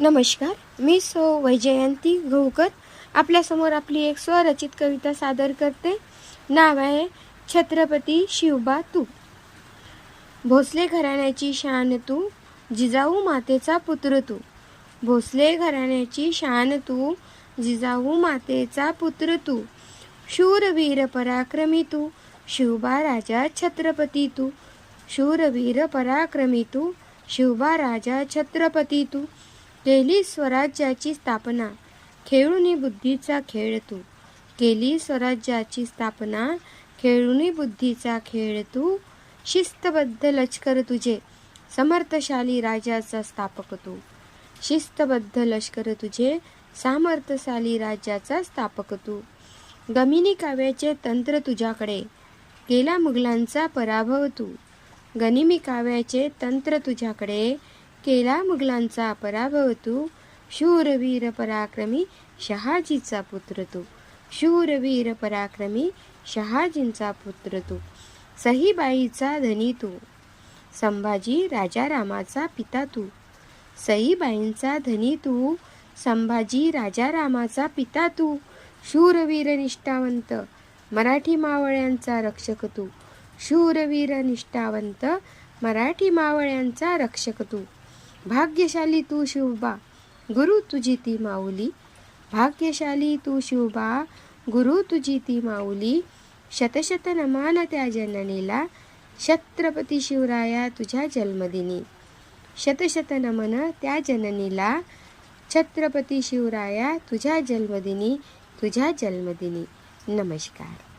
नमस्कार मी सो वैजयंती गहुकर आपल्यासमोर आपली एक स्वरचित कविता सादर करते. नाव आहे छत्रपती शिवबा तू. भोसले घराण्याची शान तू जिजाऊ मातेचा पुत्र तू. भोसले घराण्याची शान तू जिजाऊ मातेचा पुत्र तू. शूरवीर पराक्रमी तू शिवबा राजा छत्रपती तू. शूरवीर पराक्रमी तू शिवबा राजा छत्रपती तू. केली स्वराज्याची स्थापना. खेळूनी बुद्धीचा खेळ तू. केली स्वराज्याची स्थापना. खेळूनी बुद्धीचा खेळ तू. शिस्तबद्ध लष्कर तुझे. समर्थशाली राजाचा स्थापक तू. शिस्तबद्ध लष्कर तुझे. सामर्थशाली राज्याचा स्थापक तू. गमिनी काव्याचे तंत्र तुझ्याकडे. केला मुघलांचा पराभव तू. गनिमी काव्याचे तंत्र तुझ्याकडे. केला मुघलांचा पराभव तू. शूरवीर पराक्रमी शहाजीचा पुत्र तू. शूरवीर पराक्रमी शहाजींचा पुत्र तू. सहीबाईचा धनी तू. संभाजी राजारामाचा पिता तू. सईबाईंचा धनी तू. संभाजी राजारामाचा पिता तू. शूरवीर निष्ठावंत मराठी मावळ्यांचा रक्षक तू. शूरवीर निष्ठावंत मराठी मावळ्यांचा रक्षक तू. भाग्यशाली तू शिवबा गुरु तुझी ती माऊली. भाग्यशाली तू शिवबा गुरु तुझी ती माऊली. शतशत नमान त्या जननीला छत्रपती शिवराया तुझ्या जन्मदिनी. शतशत नमन त्या जननीला छत्रपती शिवराया तुझ्या जन्मदिनी तुझ्या जन्मदिनी. नमस्कार.